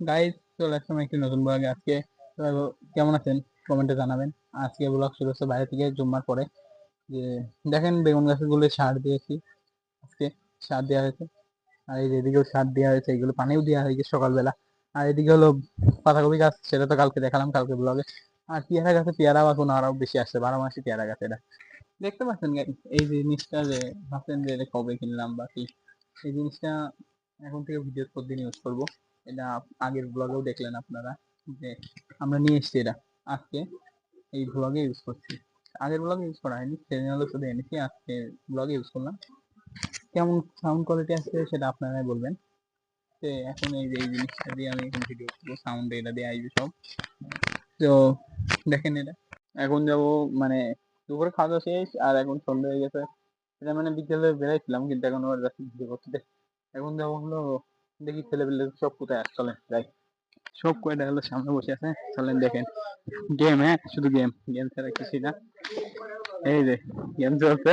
Guys চলে আসলাম একটি নতুন ব্লগে আজকে কেমন আছেন? কমেন্টে জানাবেন। আজকে ব্লগ শুরু হচ্ছে বাইরে থেকে জুম্মার পরে। যে, দেখেন বেগুন গাছগুলো সার দিয়েছি। আজকে সার দেওয়া হয়েছে। আর এই যে এদিকেও সার দেওয়া হয়েছে, এগুলো পানিও দেওয়া হয়েছে সকালবেলা। আর এদিকে হলো পাতাকপি গাছ, সেটা তো কালকে দেখালাম কালকে ব্লগে আর পেয়ারা গাছে পেয়ারা এখন আরও বেশি আসছে বারো মাসে পেয়ারা গাছ এটা। দেখতে পাচ্ছেন এই জিনিসটা যে, ভাবছেন যে কবে কিনলাম বা কি? এই জিনিসটা এখন থেকে ভিডিও প্রতিদিন ইউজ করব। এটা আগের ব্লগেও দেখলেন আপনারা, যে আমরা নিয়ে এসেছি এটা আজকে। এই ব্লগে ইউজ করছি। আগের ব্লগে ইউজ করা হয়নি, সেদিন হলো শুধু এনেছি, আজকে ব্লগে ইউজ করলাম। কেমন সাউন্ড কোয়ালিটি আসছে সেটা আপনারাই বলবেন। তো এখন এই যে এই জিনিসটা দিয়ে আমি এখন ভিডিও করব সাউন্ড এটা দিয়ে আসবে সব। তো দেখেন এটা। এখন যাব মানে দুপুরে খাওয়া দাওয়া শেষ, আর এখন সন্ধ্যা হয়ে গেছে। এটা মানে বিকেলে বেরাইছিলাম, কিন্তু এখন আবার যাচ্ছি ভিডিও করতে। এখন যাব হলো দেখি ছেলে পেলে সব কোথায় আসছে চলেন যাই। সব কয়টা হলো সামনে বসে আছে? চলেন দেখেন। গেম হ্যাঁ? শুধু গেম গেম ছাড়া কিছুই না। এই যে গেম চলছে।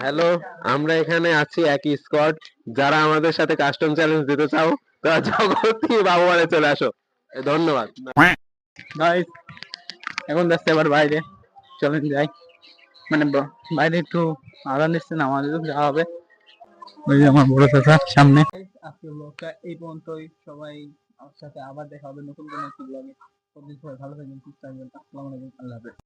হ্যালো আমরা এখানে আছি একই স্কোয়াড যারা আমাদের সাথে কাস্টম চ্যালেঞ্জ দিতে চাও তারা জগৎই বাবুয়ারে চলে আসো। ধন্যবাদ। গাইস এখন যাচ্ছে আবার বাইরে। চলেন যাই। মানে বাইরে একটু আদান দিচ্ছে না আমাদের যাওয়া হবে। ওই আমার সামনে। এই পর্যন্তই। সবাই সাথে আবার দেখা হবে নতুন ভালো থাকবেন আল্লাহ হাফেজ।